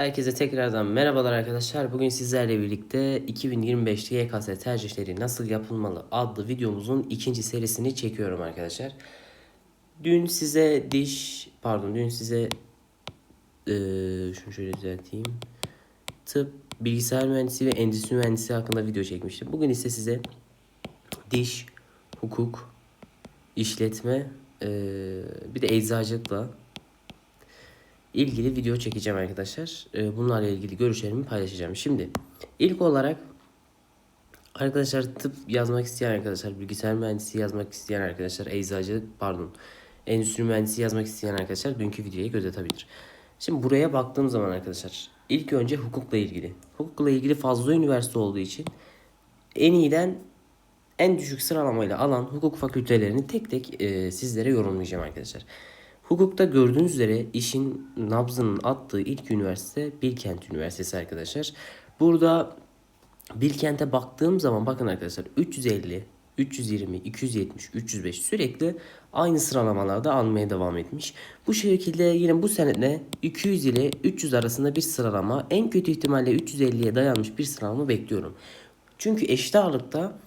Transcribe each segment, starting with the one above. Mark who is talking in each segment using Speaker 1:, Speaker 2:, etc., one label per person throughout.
Speaker 1: Herkese tekrardan merhabalar arkadaşlar. Bugün sizlerle birlikte 2025 YKS tercihleri nasıl yapılmalı adlı videomuzun ikinci serisini çekiyorum arkadaşlar. Dün size diş, pardon dün size eee şunu şöyle düzelteyim. Tıp, bilgisayar mühendisi ve endüstri mühendisi hakkında video çekmiştim. Bugün ise size diş, hukuk, işletme, eee, bir de eczacılıkla ilgili video çekeceğim arkadaşlar. Ee, Bunlarla ilgili görüşlerimi paylaşacağım. Şimdi ilk olarak arkadaşlar tıp yazmak isteyen arkadaşlar, bilgisayar mühendisi yazmak isteyen arkadaşlar, eczacılık pardon, endüstri mühendisi yazmak isteyen arkadaşlar dünkü videoyu göz atabilir. Şimdi buraya baktığım zaman arkadaşlar ilk önce hukukla ilgili. Hukukla ilgili fazla üniversite olduğu için en iyiden en düşük sıralamayla alan hukuk fakültelerini tek tek e, sizlere yorumlayacağım arkadaşlar. Hukukta gördüğünüz üzere işin nabzının attığı ilk üniversite Bilkent Üniversitesi arkadaşlar. Burada Bilkent'e baktığım zaman bakın arkadaşlar 350, 320, 270, 305 sürekli aynı sıralamalarda almaya devam etmiş. Bu şekilde yine bu senetle 200 ile 300 arasında bir sıralama en kötü ihtimalle 350'ye dayanmış bir sıralama bekliyorum. Çünkü eşit ağırlıkta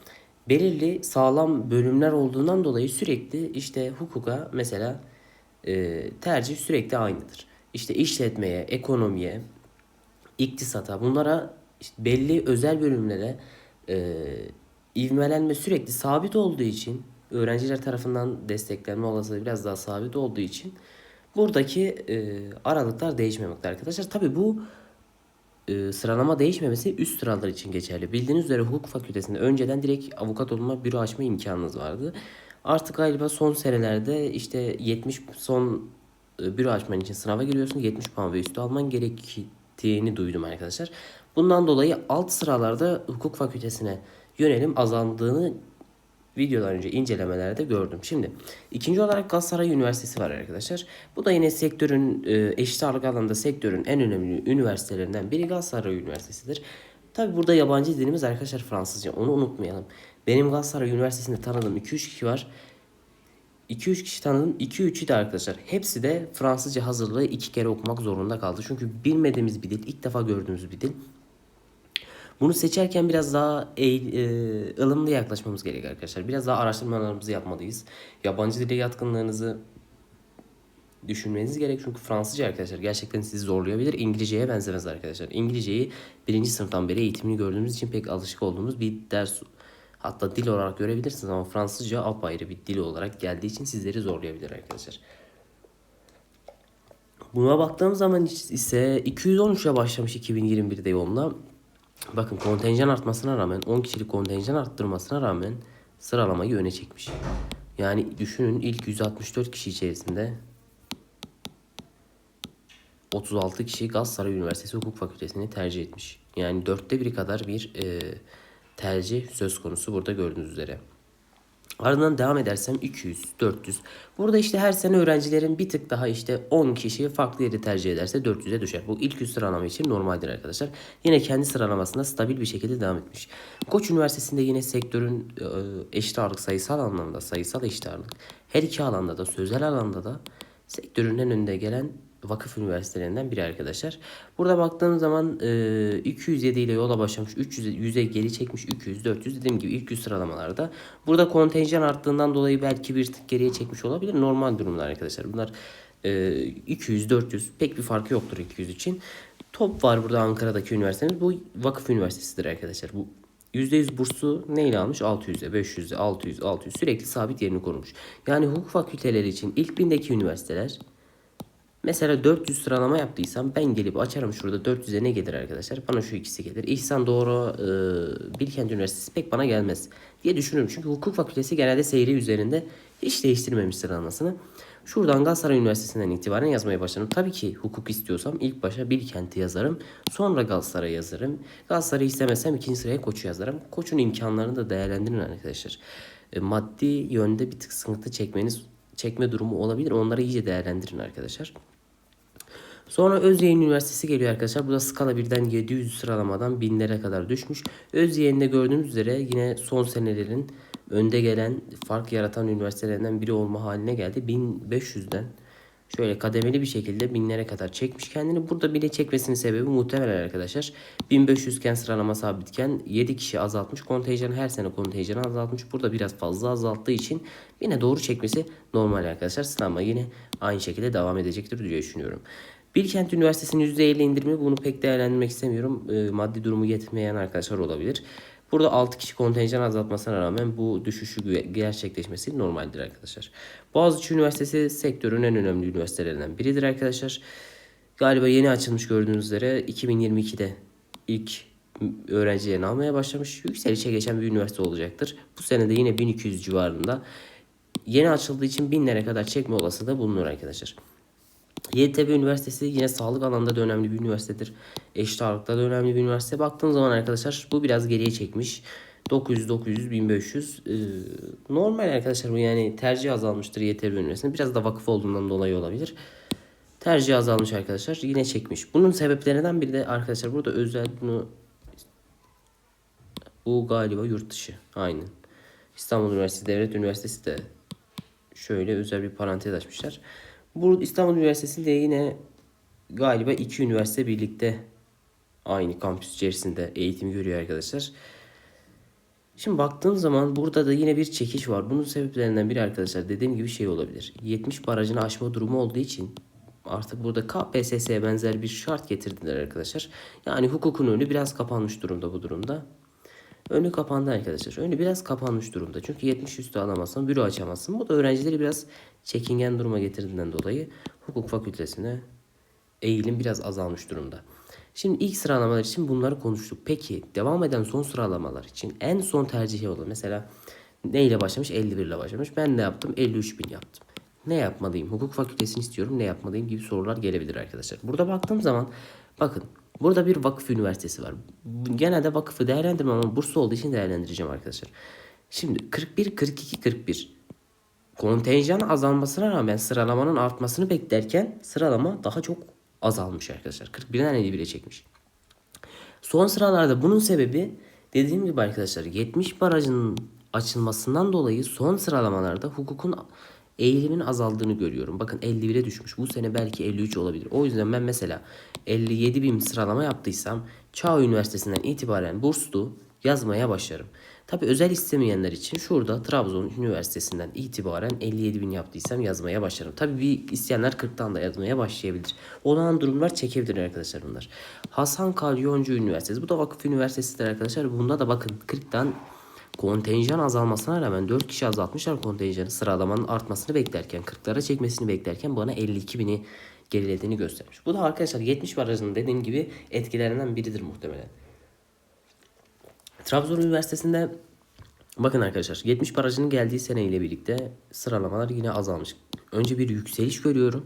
Speaker 1: belirli sağlam bölümler olduğundan dolayı sürekli işte hukuka mesela e, tercih sürekli aynıdır. İşte işletmeye, ekonomiye, iktisata bunlara işte belli özel bölümlere e, ivmelenme sürekli sabit olduğu için öğrenciler tarafından desteklenme olasılığı biraz daha sabit olduğu için buradaki e, aralıklar değişmemekte arkadaşlar. Tabi bu e, sıralama değişmemesi üst sıralar için geçerli. Bildiğiniz üzere hukuk fakültesinde önceden direkt avukat olma, büro açma imkanınız vardı. Artık galiba son senelerde işte 70 son e, büro açman için sınava giriyorsun. 70 puan ve üstü alman gerektiğini duydum arkadaşlar. Bundan dolayı alt sıralarda hukuk fakültesine yönelim azaldığını videodan önce incelemelerde gördüm. Şimdi ikinci olarak Galatasaray Üniversitesi var arkadaşlar. Bu da yine sektörün e, eşit ağırlık alanında sektörün en önemli üniversitelerinden biri Galatasaray Üniversitesi'dir. Tabi burada yabancı dilimiz arkadaşlar Fransızca onu unutmayalım. Benim Galatasaray Üniversitesi'nde tanıdığım 2-3 kişi var. 2-3 kişi tanıdım. 2-3'ü de arkadaşlar. Hepsi de Fransızca hazırlığı iki kere okumak zorunda kaldı. Çünkü bilmediğimiz bir dil, ilk defa gördüğümüz bir dil. Bunu seçerken biraz daha eğ- e, ılımlı yaklaşmamız gerekiyor arkadaşlar. Biraz daha araştırmalarımızı yapmalıyız. Yabancı dile yatkınlığınızı düşünmeniz gerek. Çünkü Fransızca arkadaşlar gerçekten sizi zorlayabilir. İngilizceye benzemez arkadaşlar. İngilizceyi birinci sınıftan beri eğitimini gördüğümüz için pek alışık olduğumuz bir ders hatta dil olarak görebilirsiniz ama Fransızca apayrı bir dil olarak geldiği için sizleri zorlayabilir arkadaşlar. Buna baktığım zaman ise 213'e başlamış 2021'de yoluna. Bakın kontenjan artmasına rağmen 10 kişilik kontenjan arttırmasına rağmen sıralamayı öne çekmiş. Yani düşünün ilk 164 kişi içerisinde 36 kişi Galatasaray Üniversitesi Hukuk Fakültesini tercih etmiş. Yani dörtte biri kadar bir e, tercih söz konusu burada gördüğünüz üzere. Ardından devam edersem 200, 400. Burada işte her sene öğrencilerin bir tık daha işte 10 kişi farklı yeri tercih ederse 400'e düşer. Bu ilk 100 sıralama için normaldir arkadaşlar. Yine kendi sıralamasında stabil bir şekilde devam etmiş. Koç Üniversitesi'nde yine sektörün e, eşit ağırlık sayısal anlamda sayısal eşit ağırlık. Her iki alanda da sözel alanda da sektörün en önünde gelen vakıf üniversitelerinden biri arkadaşlar. Burada baktığım zaman e, 207 ile yola başlamış. 300 100'e geri çekmiş 200 400 dediğim gibi ilk 100 sıralamalarda. Burada kontenjan arttığından dolayı belki bir tık geriye çekmiş olabilir. Normal durumlar arkadaşlar. Bunlar e, 200 400 pek bir farkı yoktur 200 için. Top var burada Ankara'daki üniversitemiz. Bu vakıf üniversitesidir arkadaşlar. Bu %100 bursu neyle almış? 600'e, 500'e, 600, 600 sürekli sabit yerini korumuş. Yani hukuk fakülteleri için ilk bindeki üniversiteler Mesela 400 sıralama yaptıysam ben gelip açarım şurada 400'e ne gelir arkadaşlar? Bana şu ikisi gelir. İhsan Doğru e, Bilkent Üniversitesi pek bana gelmez diye düşünüyorum. Çünkü hukuk fakültesi genelde seyri üzerinde hiç değiştirmemiş sıralamasını. Şuradan Galatasaray Üniversitesi'nden itibaren yazmaya başladım. Tabii ki hukuk istiyorsam ilk başa Bilkent'i yazarım. Sonra Galatasaray'ı yazarım. Galatasaray'ı istemesem ikinci sıraya Koç'u yazarım. Koç'un imkanlarını da değerlendirin arkadaşlar. E, maddi yönde bir tık sıkıntı çekmeniz çekme durumu olabilir. Onları iyice değerlendirin arkadaşlar. Sonra Özyeğin Üniversitesi geliyor arkadaşlar. Bu da skala birden 700 sıralamadan binlere kadar düşmüş. Özyeğin'de gördüğünüz üzere yine son senelerin önde gelen fark yaratan üniversitelerinden biri olma haline geldi. 1500'den şöyle kademeli bir şekilde binlere kadar çekmiş kendini. Burada bile çekmesinin sebebi muhtemelen arkadaşlar 1500 iken sıralama sabitken 7 kişi azaltmış. Kontenjanı her sene kontenjanı azaltmış. Burada biraz fazla azalttığı için yine doğru çekmesi normal arkadaşlar. Sıralama yine aynı şekilde devam edecektir diye düşünüyorum. Bilkent Üniversitesi'nin %50 indirimi bunu pek değerlendirmek istemiyorum. E, maddi durumu yetmeyen arkadaşlar olabilir. Burada 6 kişi kontenjan azaltmasına rağmen bu düşüşü gerçekleşmesi normaldir arkadaşlar. Boğaziçi Üniversitesi sektörün en önemli üniversitelerinden biridir arkadaşlar. Galiba yeni açılmış gördüğünüz üzere 2022'de ilk öğrencilerini almaya başlamış. Yükselişe geçen bir üniversite olacaktır. Bu sene de yine 1200 civarında. Yeni açıldığı için binlere kadar çekme olasılığı bulunur arkadaşlar. YTB Üniversitesi yine sağlık alanında da önemli bir üniversitedir. Eşit ağırlıkta da önemli bir üniversite. Baktığım zaman arkadaşlar bu biraz geriye çekmiş. 900, 900, 1500. Ee, normal arkadaşlar bu yani tercih azalmıştır YTB Üniversitesi'nin. Biraz da vakıf olduğundan dolayı olabilir. Tercih azalmış arkadaşlar. Yine çekmiş. Bunun sebeplerinden biri de arkadaşlar burada özel bunu bu galiba yurt dışı. Aynen. İstanbul Üniversitesi Devlet Üniversitesi de şöyle özel bir parantez açmışlar. Bu İstanbul Üniversitesi'nde yine galiba iki üniversite birlikte aynı kampüs içerisinde eğitim görüyor arkadaşlar. Şimdi baktığım zaman burada da yine bir çekiş var. Bunun sebeplerinden biri arkadaşlar dediğim gibi şey olabilir. 70 barajını aşma durumu olduğu için artık burada KPSS'ye benzer bir şart getirdiler arkadaşlar. Yani hukukun önü biraz kapanmış durumda bu durumda. Önü kapandı arkadaşlar. Önü biraz kapanmış durumda. Çünkü 70 üstü alamazsın, büro açamazsın. Bu da öğrencileri biraz çekingen duruma getirdiğinden dolayı hukuk fakültesine eğilim biraz azalmış durumda. Şimdi ilk sıralamalar için bunları konuştuk. Peki devam eden son sıralamalar için en son tercihi olan mesela neyle başlamış? 51 ile başlamış. Ben ne yaptım? 53 bin yaptım. Ne yapmalıyım? Hukuk fakültesini istiyorum. Ne yapmalıyım gibi sorular gelebilir arkadaşlar. Burada baktığım zaman bakın burada bir vakıf üniversitesi var. Genelde vakıfı değerlendirmem ama burslu olduğu için değerlendireceğim arkadaşlar. Şimdi 41, 42, 41 kontenjan azalmasına rağmen sıralamanın artmasını beklerken sıralama daha çok azalmış arkadaşlar. 41'den 51'e çekmiş. Son sıralarda bunun sebebi dediğim gibi arkadaşlar 70 barajının açılmasından dolayı son sıralamalarda hukukun eğilimin azaldığını görüyorum. Bakın 51'e düşmüş. Bu sene belki 53 olabilir. O yüzden ben mesela 57 bin sıralama yaptıysam Çağ Üniversitesi'nden itibaren burslu yazmaya başlarım. Tabi özel istemeyenler için şurada Trabzon Üniversitesi'nden itibaren 57 bin yaptıysam yazmaya başlarım. Tabi bir isteyenler 40'tan da yazmaya başlayabilir. Olan durumlar çekebilir arkadaşlar bunlar. Hasan Kalyoncu Üniversitesi. Bu da vakıf üniversitesidir arkadaşlar. Bunda da bakın 40'tan kontenjan azalmasına rağmen 4 kişi azaltmışlar kontenjanı sıralamanın artmasını beklerken 40'lara çekmesini beklerken bana 52 bini gerilediğini göstermiş. Bu da arkadaşlar 70 barajının dediğim gibi etkilerinden biridir muhtemelen. Trabzon Üniversitesi'nde bakın arkadaşlar 70 barajının geldiği seneyle birlikte sıralamalar yine azalmış. Önce bir yükseliş görüyorum.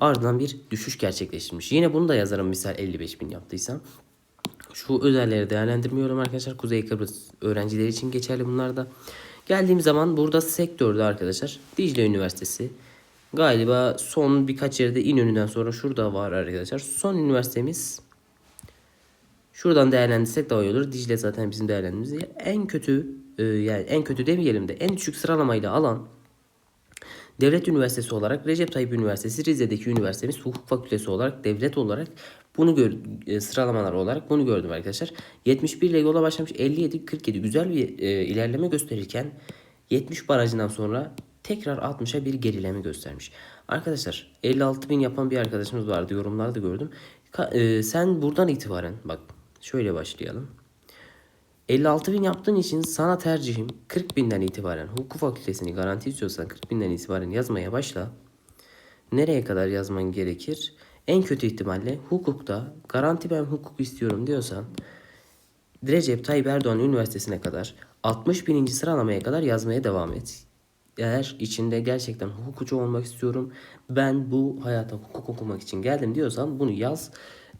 Speaker 1: Ardından bir düşüş gerçekleştirmiş. Yine bunu da yazarım misal 55 bin yaptıysam. Şu özelleri değerlendirmiyorum arkadaşlar. Kuzey Kıbrıs öğrencileri için geçerli bunlar da. Geldiğim zaman burada sektörde arkadaşlar Dicle Üniversitesi galiba son birkaç yerde İnönü'den sonra şurada var arkadaşlar. Son üniversitemiz Şuradan değerlendirsek daha iyi olur. Dicle zaten bizim değerlendirdiğimiz yer. En kötü e, yani en kötü demeyelim de en düşük sıralamayla alan Devlet Üniversitesi olarak Recep Tayyip Üniversitesi Rize'deki üniversitemiz hukuk fakültesi olarak devlet olarak bunu gör, e, sıralamalar olarak bunu gördüm arkadaşlar. 71 ile yola başlamış 57 47 güzel bir e, ilerleme gösterirken 70 barajından sonra tekrar 60'a bir gerileme göstermiş. Arkadaşlar 56 bin yapan bir arkadaşımız vardı yorumlarda gördüm. Ka- e, sen buradan itibaren bak şöyle başlayalım. 56 bin yaptığın için sana tercihim 40 binden itibaren hukuk fakültesini garanti istiyorsan 40 binden itibaren yazmaya başla. Nereye kadar yazman gerekir? En kötü ihtimalle hukukta garanti ben hukuk istiyorum diyorsan Recep Tayyip Erdoğan Üniversitesi'ne kadar 60 bininci sıralamaya kadar yazmaya devam et. Eğer içinde gerçekten hukukçu olmak istiyorum ben bu hayata hukuk okumak için geldim diyorsan bunu yaz.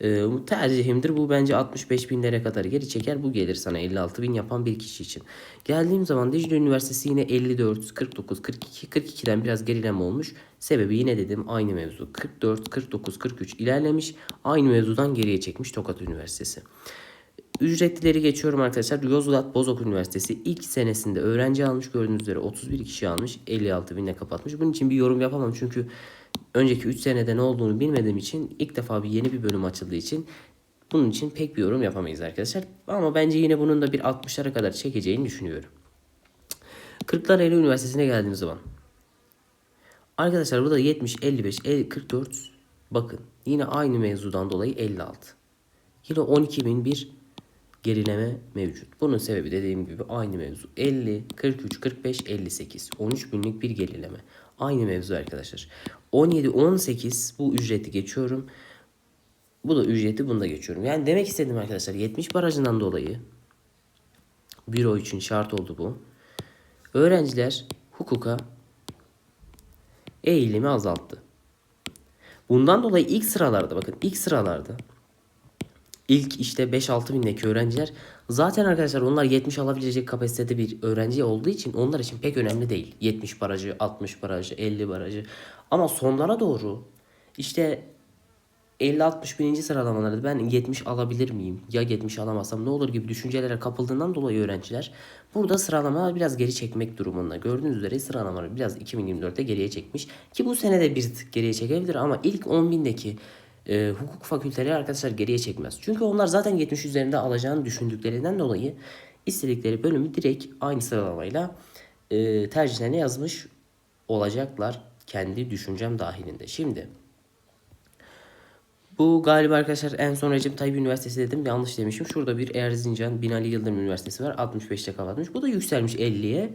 Speaker 1: Ee, bu tercihimdir. Bu bence 65 binlere kadar geri çeker. Bu gelir sana 56 bin yapan bir kişi için. Geldiğim zaman Dicle Üniversitesi yine 54, 49, 42, 42'den biraz gerileme olmuş. Sebebi yine dedim aynı mevzu. 44, 49, 43 ilerlemiş. Aynı mevzudan geriye çekmiş Tokat Üniversitesi. Ücretlileri geçiyorum arkadaşlar. Yozgat Bozok Üniversitesi ilk senesinde öğrenci almış gördüğünüz üzere 31 kişi almış 56 binle kapatmış. Bunun için bir yorum yapamam çünkü önceki 3 senede ne olduğunu bilmediğim için ilk defa bir yeni bir bölüm açıldığı için bunun için pek bir yorum yapamayız arkadaşlar. Ama bence yine bunun da bir 60'lara kadar çekeceğini düşünüyorum. Kırklareli Üniversitesi'ne geldiğimiz zaman. Arkadaşlar burada 70, 55, 50, 44 bakın yine aynı mevzudan dolayı 56. Yine 12.001 gerileme mevcut. Bunun sebebi dediğim gibi aynı mevzu. 50, 43, 45, 58. 13 binlik bir gerileme. Aynı mevzu arkadaşlar. 17, 18 bu ücreti geçiyorum. Bu da ücreti bunu da geçiyorum. Yani demek istedim arkadaşlar 70 barajından dolayı büro için şart oldu bu. Öğrenciler hukuka eğilimi azalttı. Bundan dolayı ilk sıralarda bakın ilk sıralarda ilk işte 5-6 bindeki öğrenciler zaten arkadaşlar onlar 70 alabilecek kapasitede bir öğrenci olduğu için onlar için pek önemli değil. 70 barajı, 60 barajı, 50 barajı. Ama sonlara doğru işte 50-60 bininci sıralamalarda ben 70 alabilir miyim? Ya 70 alamazsam ne olur gibi düşüncelere kapıldığından dolayı öğrenciler burada sıralamalar biraz geri çekmek durumunda. Gördüğünüz üzere sıralamaları biraz 2024'te geriye çekmiş. Ki bu sene de bir tık geriye çekebilir ama ilk 10 bindeki e, hukuk fakülteleri arkadaşlar geriye çekmez. Çünkü onlar zaten 70 üzerinde alacağını düşündüklerinden dolayı istedikleri bölümü direkt aynı sıralamayla e, tercihlerine yazmış olacaklar. Kendi düşüncem dahilinde. Şimdi bu galiba arkadaşlar en son Recep Tayyip Üniversitesi dedim yanlış demişim. Şurada bir Erzincan Binali Yıldırım Üniversitesi var 65'te kapatmış. Bu da yükselmiş 50'ye.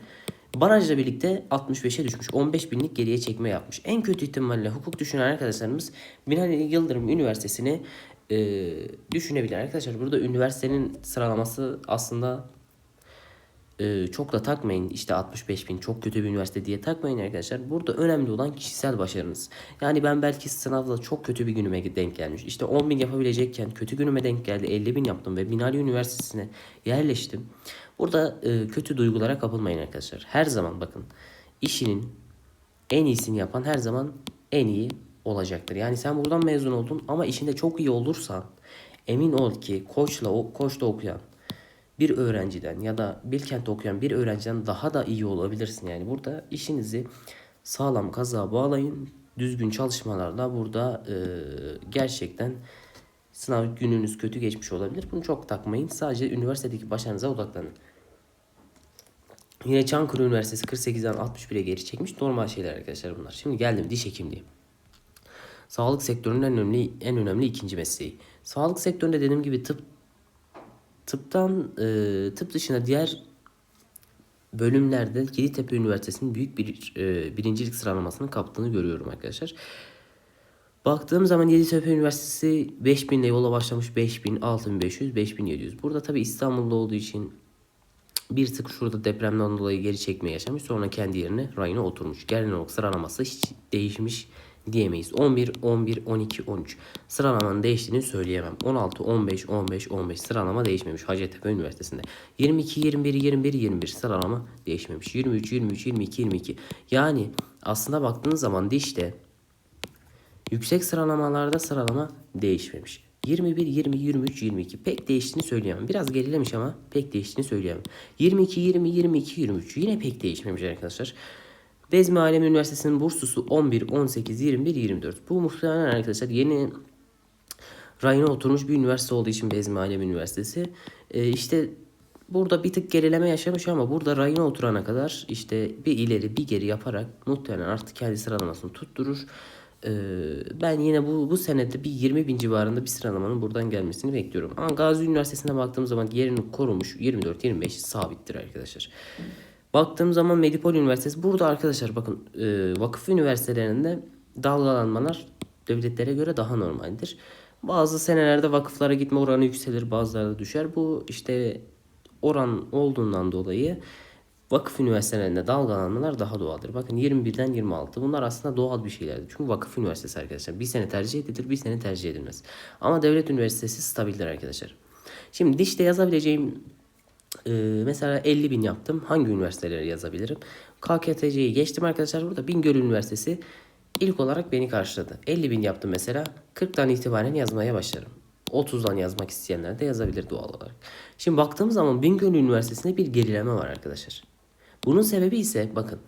Speaker 1: Barajla birlikte 65'e düşmüş. 15 binlik geriye çekme yapmış. En kötü ihtimalle hukuk düşünen arkadaşlarımız Binali Yıldırım Üniversitesi'ni e, düşünebilir. Arkadaşlar burada üniversitenin sıralaması aslında e, çok da takmayın işte 65 bin çok kötü bir üniversite diye takmayın arkadaşlar. Burada önemli olan kişisel başarınız. Yani ben belki sınavda çok kötü bir günüme denk gelmiş. İşte 10 bin yapabilecekken kötü günüme denk geldi 50 bin yaptım ve Binali Üniversitesi'ne yerleştim. Burada e, kötü duygulara kapılmayın arkadaşlar. Her zaman bakın işinin en iyisini yapan her zaman en iyi olacaktır. Yani sen buradan mezun oldun ama işinde çok iyi olursan emin ol ki koçla o koçta okuyan bir öğrenciden ya da Bilkent'te okuyan bir öğrenciden daha da iyi olabilirsin. Yani burada işinizi sağlam kaza bağlayın. Düzgün çalışmalarla burada e, gerçekten sınav gününüz kötü geçmiş olabilir. Bunu çok takmayın. Sadece üniversitedeki başarınıza odaklanın. Yine Çankırı Üniversitesi 48'den 61'e geri çekmiş. Normal şeyler arkadaşlar bunlar. Şimdi geldim diş hekimliği. Sağlık sektörünün en önemli en önemli ikinci mesleği. Sağlık sektöründe dediğim gibi tıp tıptan e, tıp dışında diğer bölümlerde Yeditepe Üniversitesi'nin büyük bir e, birincilik sıralamasını kaptığını görüyorum arkadaşlar. Baktığım zaman Yeditepe Üniversitesi 5000 ile yola başlamış 5000, 6500, 5700. Burada tabi İstanbul'da olduğu için bir tık şurada depremden dolayı geri çekme yaşamış. Sonra kendi yerine rayına oturmuş. Genel olarak sıralaması hiç değişmiş diyemeyiz. 11, 11, 12, 13. Sıralamanın değiştiğini söyleyemem. 16, 15, 15, 15 sıralama değişmemiş Hacettepe Üniversitesi'nde. 22, 21, 21, 21 sıralama değişmemiş. 23, 23, 22, 22. Yani aslında baktığınız zaman dişte yüksek sıralamalarda sıralama değişmemiş. 21, 20, 23, 22 pek değiştiğini söyleyemem. Biraz gerilemiş ama pek değiştiğini söyleyemem. 22, 20, 22, 23 yine pek değişmemiş arkadaşlar. Bezmi Alem Üniversitesi'nin burslusu 11, 18, 21, 24. Bu muhtemelen arkadaşlar yeni rayına oturmuş bir üniversite olduğu için Bezmi Alem Üniversitesi. Ee, işte burada bir tık gerileme yaşamış ama burada rayına oturana kadar işte bir ileri bir geri yaparak muhtemelen artık kendi sıralamasını tutturur. Ee, ben yine bu bu senede bir 20 bin civarında bir sıralamanın buradan gelmesini bekliyorum. Ama Gazi Üniversitesi'ne baktığım zaman yerini korumuş 24-25 sabittir arkadaşlar. Baktığım zaman Medipol Üniversitesi burada arkadaşlar bakın e, vakıf üniversitelerinde dalgalanmalar devletlere göre daha normaldir. Bazı senelerde vakıflara gitme oranı yükselir bazıları düşer. Bu işte oran olduğundan dolayı vakıf üniversitelerinde dalgalanmalar daha doğaldır. Bakın 21'den 26 bunlar aslında doğal bir şeylerdir. Çünkü vakıf üniversitesi arkadaşlar bir sene tercih edilir bir sene tercih edilmez. Ama devlet üniversitesi stabildir arkadaşlar. Şimdi dişte yazabileceğim ee, mesela 50 bin yaptım. Hangi üniversitelere yazabilirim? KKTC'yi geçtim arkadaşlar. Burada Bingöl Üniversitesi ilk olarak beni karşıladı. 50 bin yaptım mesela. 40'tan itibaren yazmaya başlarım. 30'dan yazmak isteyenler de yazabilir doğal olarak. Şimdi baktığımız zaman Bingöl Üniversitesi'nde bir gerileme var arkadaşlar. Bunun sebebi ise bakın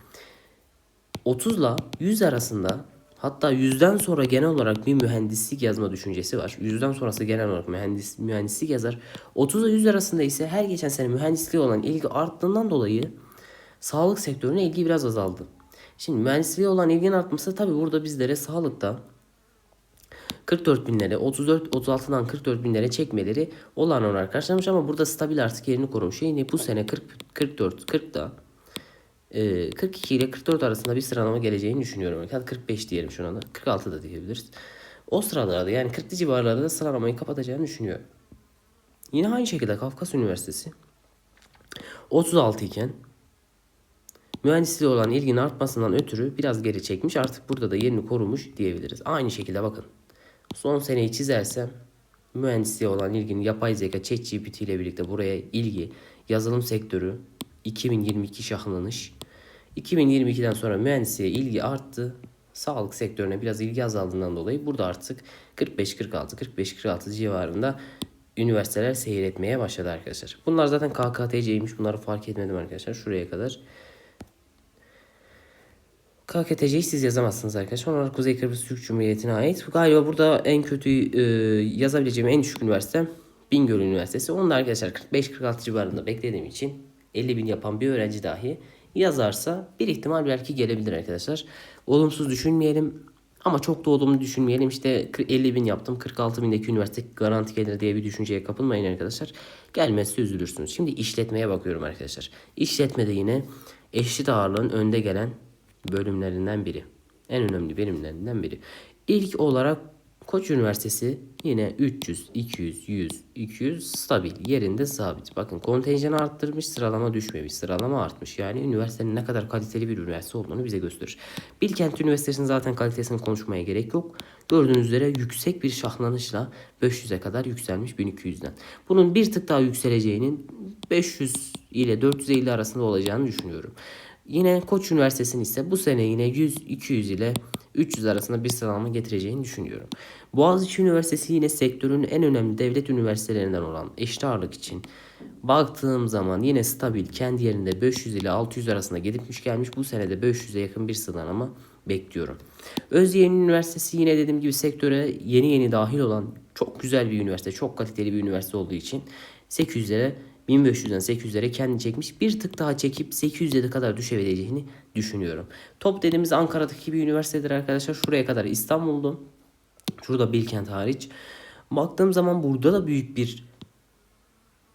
Speaker 1: 30 ile 100 arasında Hatta yüzden sonra genel olarak bir mühendislik yazma düşüncesi var. Yüzden sonrası genel olarak mühendis, mühendislik yazar. 30 ile 100 arasında ise her geçen sene mühendisliğe olan ilgi arttığından dolayı sağlık sektörüne ilgi biraz azaldı. Şimdi mühendisliğe olan ilginin artması tabi burada bizlere sağlıkta 44 binlere 34 36'dan 44 binlere çekmeleri olan olarak karşılamış ama burada stabil artık yerini korumuş. Yine bu sene 40 44 40'da e, 42 ile 44 arasında bir sıralama geleceğini düşünüyorum. Hatta 45 diyelim şu anda. 46 da diyebiliriz. O sıralarda yani 40'lı civarlarda sıralamayı kapatacağını düşünüyorum. Yine aynı şekilde Kafkas Üniversitesi 36 iken mühendisliğe olan ilginin artmasından ötürü biraz geri çekmiş. Artık burada da yerini korumuş diyebiliriz. Aynı şekilde bakın. Son seneyi çizersem mühendisliğe olan ilginin yapay zeka ChatGPT ile birlikte buraya ilgi, yazılım sektörü 2022 şahlanış. 2022'den sonra mühendisliğe ilgi arttı. Sağlık sektörüne biraz ilgi azaldığından dolayı burada artık 45-46, 45-46 civarında üniversiteler seyretmeye başladı arkadaşlar. Bunlar zaten KKTC'ymiş. Bunları fark etmedim arkadaşlar. Şuraya kadar. KKTC'yi siz yazamazsınız arkadaşlar. Onlar Kuzey Kıbrıs Türk Cumhuriyeti'ne ait. Galiba burada en kötü e, yazabileceğim en düşük üniversite Bingöl Üniversitesi. Onu da arkadaşlar 45-46 civarında beklediğim için 50 bin yapan bir öğrenci dahi yazarsa bir ihtimal belki gelebilir arkadaşlar. Olumsuz düşünmeyelim ama çok da olumlu düşünmeyelim. İşte 50 bin yaptım 46 bindeki üniversite garanti gelir diye bir düşünceye kapılmayın arkadaşlar. Gelmezse üzülürsünüz. Şimdi işletmeye bakıyorum arkadaşlar. İşletmede yine eşit ağırlığın önde gelen bölümlerinden biri. En önemli bölümlerinden biri. İlk olarak Koç Üniversitesi yine 300, 200, 100, 200 stabil yerinde sabit. Bakın kontenjanı arttırmış sıralama düşmemiş. Sıralama artmış. Yani üniversitenin ne kadar kaliteli bir üniversite olduğunu bize gösterir. Bilkent Üniversitesi'nin zaten kalitesini konuşmaya gerek yok. Gördüğünüz üzere yüksek bir şahlanışla 500'e kadar yükselmiş 1200'den. Bunun bir tık daha yükseleceğinin 500 ile 450 arasında olacağını düşünüyorum. Yine Koç Üniversitesi'nin ise bu sene yine 100-200 ile 300 arasında bir sıralama getireceğini düşünüyorum. Boğaziçi Üniversitesi yine sektörün en önemli devlet üniversitelerinden olan eşit ağırlık için baktığım zaman yine stabil kendi yerinde 500 ile 600 arasında gidipmiş gelmiş. Bu sene de 500'e yakın bir sıralama bekliyorum. Özyeğin Üniversitesi yine dediğim gibi sektöre yeni yeni dahil olan çok güzel bir üniversite, çok kaliteli bir üniversite olduğu için 800'lere 1500'den 800'lere kendi çekmiş. Bir tık daha çekip 800'e kadar düşebileceğini düşünüyorum. Top dediğimiz Ankara'daki bir üniversitedir arkadaşlar. Şuraya kadar İstanbul'du. Şurada Bilkent hariç. Baktığım zaman burada da büyük bir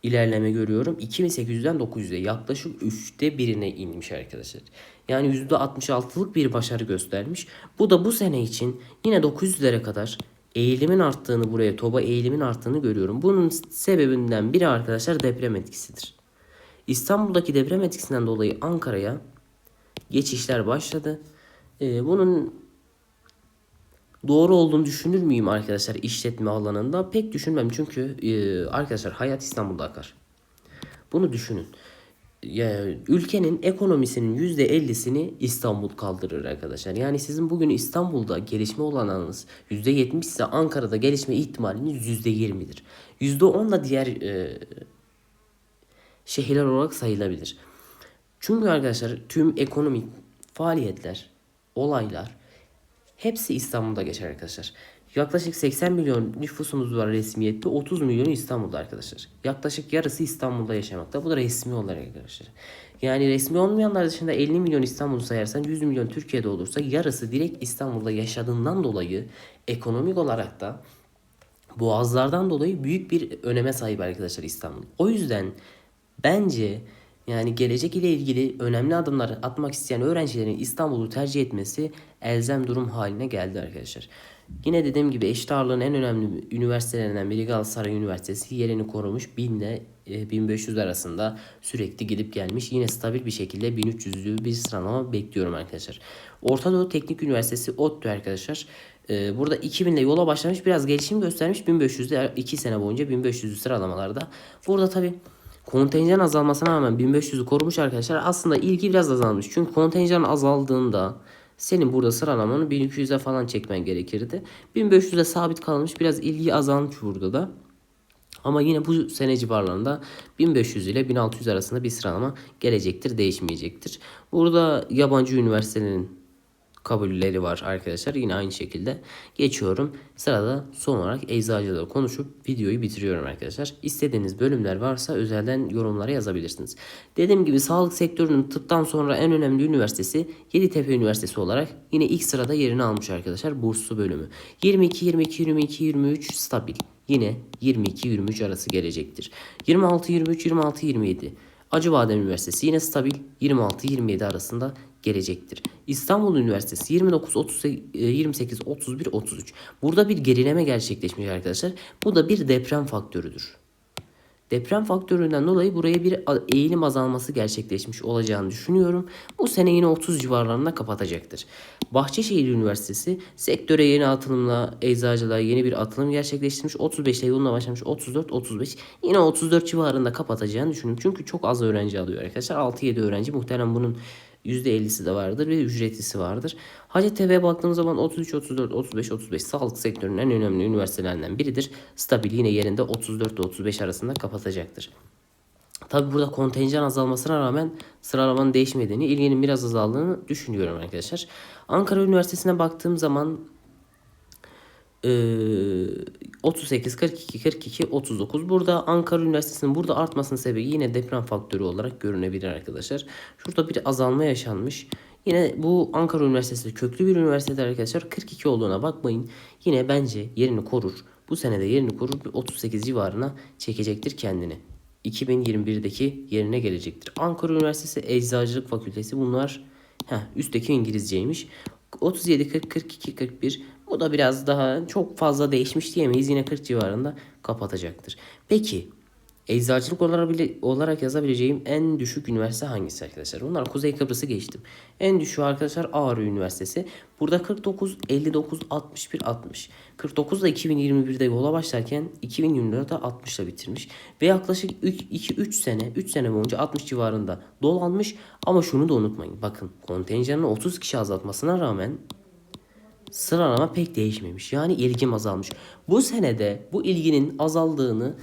Speaker 1: ilerleme görüyorum. 2800'den 900'e yaklaşık 3'te birine inmiş arkadaşlar. Yani %66'lık bir başarı göstermiş. Bu da bu sene için yine 900'lere kadar eğilimin arttığını buraya TOB'a eğilimin arttığını görüyorum. Bunun sebebinden biri arkadaşlar deprem etkisidir. İstanbul'daki deprem etkisinden dolayı Ankara'ya geçişler başladı. Ee, bunun doğru olduğunu düşünür müyüm arkadaşlar işletme alanında? Pek düşünmem çünkü e, arkadaşlar hayat İstanbul'da akar. Bunu düşünün ülkenin ekonomisinin %50'sini İstanbul kaldırır arkadaşlar. Yani sizin bugün İstanbul'da gelişme olanağınız %70 ise Ankara'da gelişme ihtimaliniz %20'dir. %10 da diğer e, şehirler olarak sayılabilir. Çünkü arkadaşlar tüm ekonomik faaliyetler, olaylar hepsi İstanbul'da geçer arkadaşlar. Yaklaşık 80 milyon nüfusumuz var resmiyette. 30 milyonu İstanbul'da arkadaşlar. Yaklaşık yarısı İstanbul'da yaşamakta. Bu da resmi olarak arkadaşlar. Yani resmi olmayanlar dışında 50 milyon İstanbul'u sayarsan 100 milyon Türkiye'de olursa yarısı direkt İstanbul'da yaşadığından dolayı ekonomik olarak da boğazlardan dolayı büyük bir öneme sahip arkadaşlar İstanbul. O yüzden bence yani gelecek ile ilgili önemli adımlar atmak isteyen öğrencilerin İstanbul'u tercih etmesi elzem durum haline geldi arkadaşlar. Yine dediğim gibi eşit ağırlığın en önemli üniversitelerinden biri Galatasaray Üniversitesi yerini korumuş. 1000 ile 1500 arasında sürekli gidip gelmiş. Yine stabil bir şekilde 1300'lü bir sıralama bekliyorum arkadaşlar. Orta Doğu Teknik Üniversitesi ODTÜ arkadaşlar. E, burada 2000 ile yola başlamış biraz gelişim göstermiş. 1500'de 2 sene boyunca 1500'lü sıralamalarda. Burada tabi kontenjan azalmasına rağmen 1500'ü korumuş arkadaşlar. Aslında ilgi biraz azalmış. Çünkü kontenjan azaldığında senin burada sıralamanı 1200'e falan çekmen gerekirdi. 1500'e sabit kalmış. Biraz ilgi azalmış burada da. Ama yine bu sene civarlarında 1500 ile 1600 arasında bir sıralama gelecektir, değişmeyecektir. Burada yabancı üniversitelerin kabulleri var arkadaşlar. Yine aynı şekilde geçiyorum. Sırada son olarak eczacılığı konuşup videoyu bitiriyorum arkadaşlar. İstediğiniz bölümler varsa özelden yorumlara yazabilirsiniz. Dediğim gibi sağlık sektörünün tıptan sonra en önemli üniversitesi Yeditepe Üniversitesi olarak yine ilk sırada yerini almış arkadaşlar burslu bölümü. 22 22 22 23 stabil. Yine 22-23 arası gelecektir. 26-23-26-27 Acıbadem Üniversitesi yine stabil 26-27 arasında gelecektir. İstanbul Üniversitesi 29 28 31 33. Burada bir gerileme gerçekleşmiş arkadaşlar. Bu da bir deprem faktörüdür. Deprem faktöründen dolayı buraya bir eğilim azalması gerçekleşmiş olacağını düşünüyorum. Bu sene yine 30 civarlarında kapatacaktır. Bahçeşehir Üniversitesi sektöre yeni atılımla eczacılığa yeni bir atılım gerçekleştirmiş. 35'te yoluna başlamış 34-35 yine 34 civarında kapatacağını düşünüyorum. Çünkü çok az öğrenci alıyor arkadaşlar. 6-7 öğrenci muhtemelen bunun %50'si de vardır ve ücretlisi vardır. Hacettepe'ye baktığımız zaman 33, 34, 35, 35 sağlık sektörünün en önemli üniversitelerinden biridir. Stabil yine yerinde 34 ile 35 arasında kapatacaktır. Tabi burada kontenjan azalmasına rağmen sıralamanın değişmediğini, ilginin biraz azaldığını düşünüyorum arkadaşlar. Ankara Üniversitesi'ne baktığım zaman 38, 42, 42, 39. Burada Ankara Üniversitesi'nin burada artmasının sebebi yine deprem faktörü olarak görünebilir arkadaşlar. Şurada bir azalma yaşanmış. Yine bu Ankara Üniversitesi köklü bir üniversite arkadaşlar. 42 olduğuna bakmayın. Yine bence yerini korur. Bu senede yerini korur. 38 civarına çekecektir kendini. 2021'deki yerine gelecektir. Ankara Üniversitesi Eczacılık Fakültesi bunlar heh, üstteki İngilizceymiş. 37, 40, 42, 41 bu da biraz daha çok fazla değişmiş diyemeyiz. Yine 40 civarında kapatacaktır. Peki eczacılık olarak, yazabileceğim en düşük üniversite hangisi arkadaşlar? Bunlar Kuzey Kıbrıs'ı geçtim. En düşüğü arkadaşlar Ağrı Üniversitesi. Burada 49, 59, 61, 60. 49 da 2021'de yola başlarken 2024'de 60 ile bitirmiş. Ve yaklaşık 2-3 sene 3 sene boyunca 60 civarında dolanmış. Ama şunu da unutmayın. Bakın kontenjanını 30 kişi azaltmasına rağmen sıralama pek değişmemiş. Yani ilgim azalmış. Bu senede bu ilginin azaldığını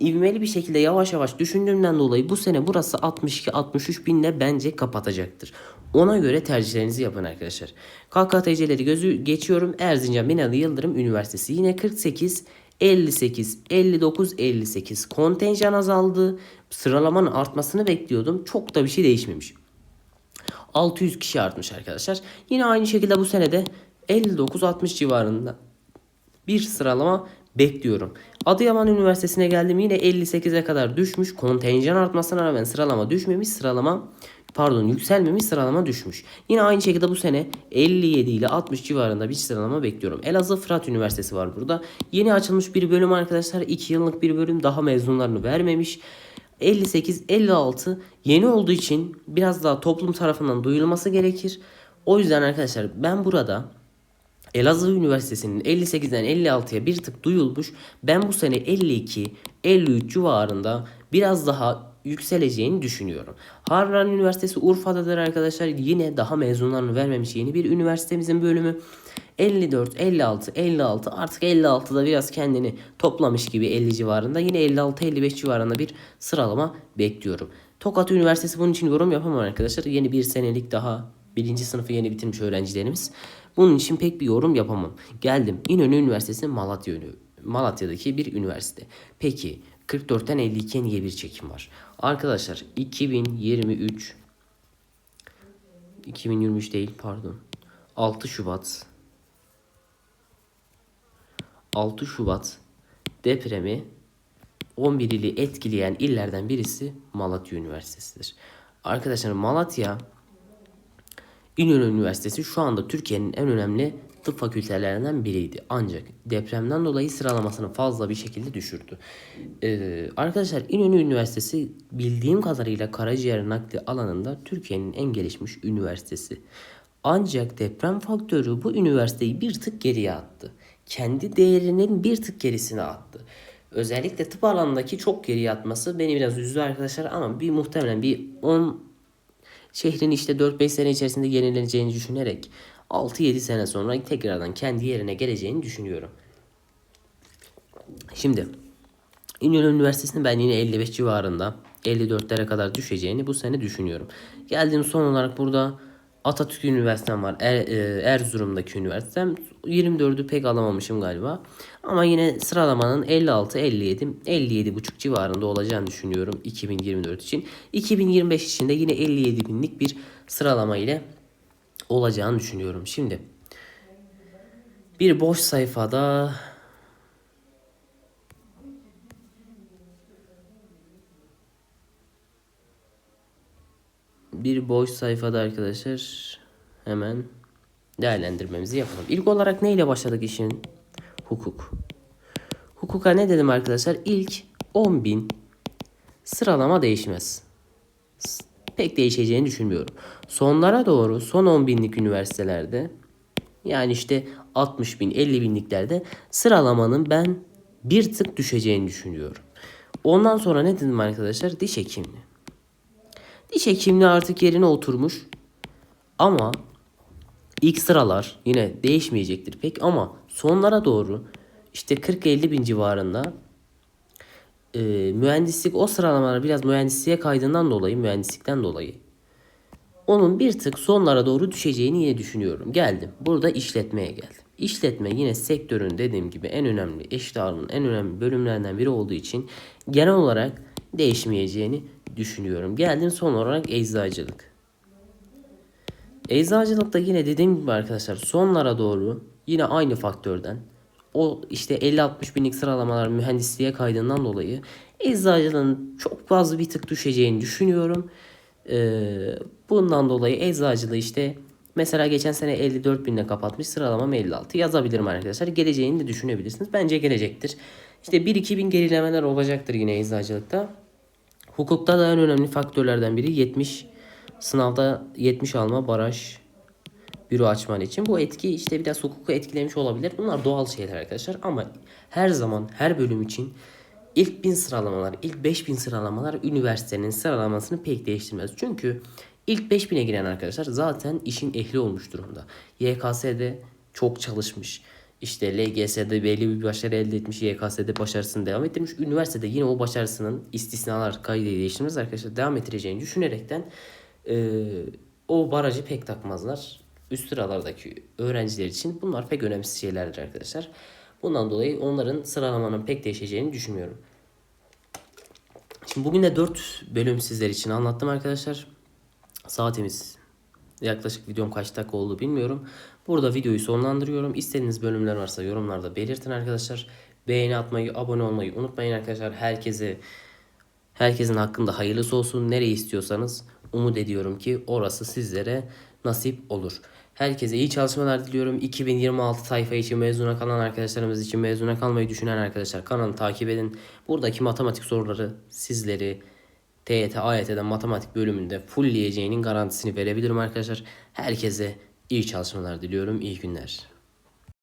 Speaker 1: ivmeli bir şekilde yavaş yavaş düşündüğümden dolayı bu sene burası 62-63 binle bence kapatacaktır. Ona göre tercihlerinizi yapın arkadaşlar. KKTC'leri gözü geçiyorum. Erzincan Binali Yıldırım Üniversitesi yine 48 58, 59, 58 kontenjan azaldı. Sıralamanın artmasını bekliyordum. Çok da bir şey değişmemiş. 600 kişi artmış arkadaşlar. Yine aynı şekilde bu senede 59-60 civarında bir sıralama bekliyorum. Adıyaman Üniversitesi'ne geldim yine 58'e kadar düşmüş. Kontenjan artmasına rağmen sıralama düşmemiş. Sıralama pardon yükselmemiş sıralama düşmüş. Yine aynı şekilde bu sene 57 ile 60 civarında bir sıralama bekliyorum. Elazığ Fırat Üniversitesi var burada. Yeni açılmış bir bölüm arkadaşlar. 2 yıllık bir bölüm daha mezunlarını vermemiş. 58, 56 yeni olduğu için biraz daha toplum tarafından duyulması gerekir. O yüzden arkadaşlar ben burada Elazığ Üniversitesi'nin 58'den 56'ya bir tık duyulmuş. Ben bu sene 52, 53 civarında biraz daha yükseleceğini düşünüyorum. Harran Üniversitesi Urfa'dadır arkadaşlar. Yine daha mezunlarını vermemiş yeni bir üniversitemizin bölümü. 54, 56, 56 artık 56'da biraz kendini toplamış gibi 50 civarında. Yine 56-55 civarında bir sıralama bekliyorum. Tokat Üniversitesi bunun için yorum yapamam arkadaşlar. Yeni bir senelik daha birinci sınıfı yeni bitirmiş öğrencilerimiz. Bunun için pek bir yorum yapamam. Geldim İnönü Üniversitesi Malatya Malatya'daki bir üniversite. Peki 44'ten 52'ye niye bir çekim var? Arkadaşlar 2023 2023 değil pardon. 6 Şubat 6 Şubat depremi 11 ili etkileyen illerden birisi Malatya Üniversitesi'dir. Arkadaşlar Malatya İnönü Üniversitesi şu anda Türkiye'nin en önemli tıp fakültelerinden biriydi. Ancak depremden dolayı sıralamasını fazla bir şekilde düşürdü. Ee, arkadaşlar İnönü Üniversitesi bildiğim kadarıyla karaciğer nakli alanında Türkiye'nin en gelişmiş üniversitesi. Ancak deprem faktörü bu üniversiteyi bir tık geriye attı. Kendi değerinin bir tık gerisine attı. Özellikle tıp alanındaki çok geriye atması beni biraz üzdü arkadaşlar ama bir muhtemelen bir 10 şehrin işte 4-5 sene içerisinde yenileneceğini düşünerek 6-7 sene sonra tekrardan kendi yerine geleceğini düşünüyorum. Şimdi İnönü Üniversitesi'nin ben yine 55 civarında 54'lere kadar düşeceğini bu sene düşünüyorum. Geldiğim son olarak burada Atatürk Üniversitem var. Er, e, Erzurum'daki üniversitem. 24'ü pek alamamışım galiba. Ama yine sıralamanın 56, 57, 57,5 civarında olacağını düşünüyorum 2024 için. 2025 için de yine 57 binlik bir sıralama ile olacağını düşünüyorum. Şimdi bir boş sayfada bir boş sayfada arkadaşlar hemen değerlendirmemizi yapalım. İlk olarak neyle başladık işin? Hukuk. Hukuka ne dedim arkadaşlar? İlk 10.000 sıralama değişmez. Pek değişeceğini düşünmüyorum. Sonlara doğru son 10 binlik üniversitelerde yani işte 60 bin 50 binliklerde sıralamanın ben bir tık düşeceğini düşünüyorum. Ondan sonra ne dedim arkadaşlar? Diş hekimliği. Diş hekimliği artık yerine oturmuş. Ama ilk sıralar yine değişmeyecektir pek ama sonlara doğru işte 40-50 bin civarında e, mühendislik o sıralamalar biraz mühendisliğe kaydından dolayı mühendislikten dolayı onun bir tık sonlara doğru düşeceğini yine düşünüyorum. Geldim. Burada işletmeye geldim. İşletme yine sektörün dediğim gibi en önemli, eşit ağırlığının en önemli bölümlerinden biri olduğu için genel olarak değişmeyeceğini düşünüyorum. Geldim son olarak eczacılık. Eczacılıkta yine dediğim gibi arkadaşlar sonlara doğru yine aynı faktörden o işte 50-60 binlik sıralamalar mühendisliğe kaydından dolayı eczacılığın çok fazla bir tık düşeceğini düşünüyorum. Ee, bundan dolayı eczacılığı işte mesela geçen sene 54 binle kapatmış sıralamam 56 yazabilirim arkadaşlar. Geleceğini de düşünebilirsiniz. Bence gelecektir. İşte 1-2 bin gerilemeler olacaktır yine eczacılıkta. Hukukta da en önemli faktörlerden biri 70 sınavda 70 alma baraj büro açman için. Bu etki işte biraz hukuku etkilemiş olabilir. Bunlar doğal şeyler arkadaşlar ama her zaman her bölüm için ilk 1000 sıralamalar, ilk 5000 sıralamalar üniversitenin sıralamasını pek değiştirmez. Çünkü ilk 5000'e giren arkadaşlar zaten işin ehli olmuş durumda. YKS'de çok çalışmış. İşte LGS'de belli bir başarı elde etmiş, YKS'de başarısını devam ettirmiş. Üniversitede yine o başarısının istisnalar kaydı değiştirmez arkadaşlar devam ettireceğini düşünerekten e, o barajı pek takmazlar. Üst sıralardaki öğrenciler için bunlar pek önemsiz şeylerdir arkadaşlar. Bundan dolayı onların sıralamanın pek değişeceğini düşünmüyorum. Şimdi bugün de 4 bölüm sizler için anlattım arkadaşlar. Saatimiz yaklaşık videom kaç dakika oldu bilmiyorum. Burada videoyu sonlandırıyorum. İstediğiniz bölümler varsa yorumlarda belirtin arkadaşlar. Beğeni atmayı, abone olmayı unutmayın arkadaşlar. Herkese herkesin hakkında hayırlısı olsun. Nereyi istiyorsanız umut ediyorum ki orası sizlere nasip olur. Herkese iyi çalışmalar diliyorum. 2026 sayfa için mezuna kalan arkadaşlarımız için mezuna kalmayı düşünen arkadaşlar kanalı takip edin. Buradaki matematik soruları sizleri TYT, AYT'den matematik bölümünde fullleyeceğinin garantisini verebilirim arkadaşlar. Herkese iyi çalışmalar diliyorum. İyi günler.